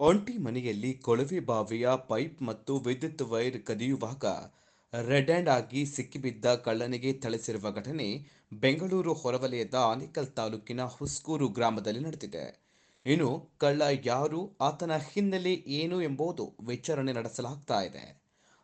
ಒಂಟಿ ಮನೆಯಲ್ಲಿ ಕೊಳವೆ ಬಾವಿಯ ಪೈಪ್ ಮತ್ತು ವಿದ್ಯುತ್ ವೈರ್ ಕದಿಯುವಾಗ ರೆಡ್ ಹ್ಯಾಂಡ್ ಆಗಿ ಸಿಕ್ಕಿಬಿದ್ದ ಕಳ್ಳನಿಗೆ ಥಳಿಸಿರುವ ಘಟನೆ ಬೆಂಗಳೂರು ಹೊರವಲಯದ ಆನೇಕಲ್ ತಾಲೂಕಿನ ಹುಸ್ಕೂರು ಗ್ರಾಮದಲ್ಲಿ ನಡೆದಿದೆ. ಇನ್ನು ಕಳ್ಳ ಯಾರು, ಆತನ ಹಿನ್ನೆಲೆ ಏನು ಎಂಬುದು ವಿಚಾರಣೆ ನಡೆಸಲಾಗ್ತಾ ಇದೆ.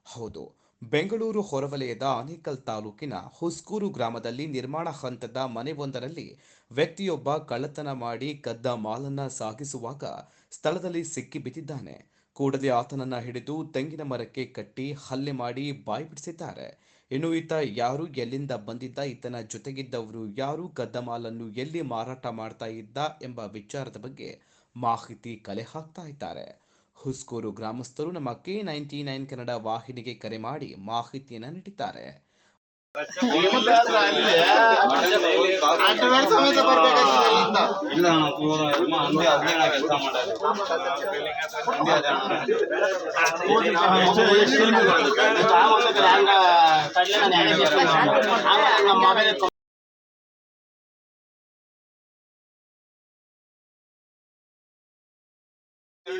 ಹೌದು ಬೆಂಗಳೂರು ಹೊರವಲಯದ ಆನೇಕಲ್ ತಾಲೂಕಿನ ಹುಸ್ಕೂರು ಗ್ರಾಮದಲ್ಲಿ ನಿರ್ಮಾಣ ಹಂತದ ಮನೆಯೊಂದರಲ್ಲಿ ವ್ಯಕ್ತಿಯೊಬ್ಬ ಕಳ್ಳತನ ಮಾಡಿ ಕದ್ದ ಮಾಲನ್ನ ಸಾಗಿಸುವಾಗ ಸ್ಥಳದಲ್ಲಿ ಸಿಕ್ಕಿಬಿದ್ದಿದ್ದಾನೆ. ಕೂಡಲೇ ಆತನನ್ನ ಹಿಡಿದು ತೆಂಗಿನ ಮರಕ್ಕೆ ಕಟ್ಟಿ ಹಲ್ಲೆ ಮಾಡಿ ಬಾಯಿ ಬಿಡಿಸಿದ್ದಾರೆ. ಇನ್ನು ಈತ ಯಾರು, ಎಲ್ಲಿಂದ ಬಂದಿದ್ದ, ಈತನ ಜೊತೆಗಿದ್ದವರು ಯಾರು, ಕದ್ದ ಮಾಲನ್ನು ಎಲ್ಲಿ ಮಾರಾಟ ಮಾಡ್ತಾ ಇದ್ದ ಎಂಬ ವಿಚಾರದ ಬಗ್ಗೆ ಮಾಹಿತಿ ಕಲೆ ಹಾಕ್ತಾ ಇದ್ದಾರೆ. ಹುಸ್ಕೂರು ಗ್ರಾಮಸ್ಥರು ನಮ್ಮ ಕೆ ನೈಂಟಿ ನೈನ್ ಕನ್ನಡ ವಾಹಿನಿಗೆ ಕರೆ ಮಾಡಿ ಮಾಹಿತಿಯನ್ನು ನೀಡಿದ್ದಾರೆ.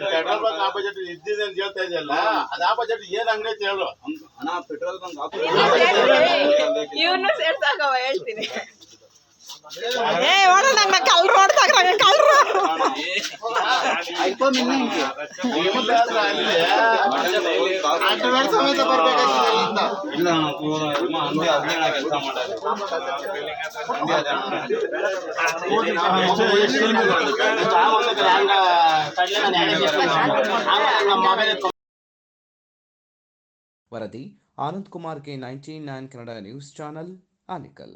ಪೆಟ್ರೋಲ್ ಬಂಕ್ ಆಪೋಸಿಟ್ ಇದ್ದಿದೆ ಅಂತ ಹೇಳ್ತಾ ಇದೆಯಲ್ಲ ಅದ ಆಪೋಸಿಟ್ ಏನ್ ಅಂಗಡಿ ಐತೆ ಹೇಳು. ಅಣ್ಣ ಪೆಟ್ರೋಲ್ ಬಂಕ್ ಇವನು ಸೇರ್ಸಾಕವ ಹೇಳ್ತೀನಿ. ಏ ಓಡ ನನ್ನ ಕಲ್ರು ಅಂಡರ್ವೇರ್ ಸಮೇತ ಬರ್ಬೇಕಾಗ್ತದೆ ಅಲ್ಲಿಂದ ಇಲ್ಲ ಅಣ್ಣ, ಪೂರ ಅಮ್ಮ ಅಂಗಡಿ ಹದಿನೇಳು ಕೆಲಸ ಮಾಡೋದು ಮೊಬೈಲ್ ವರದಿ Anand Kumar K ninety nine Kannada news channel Anekal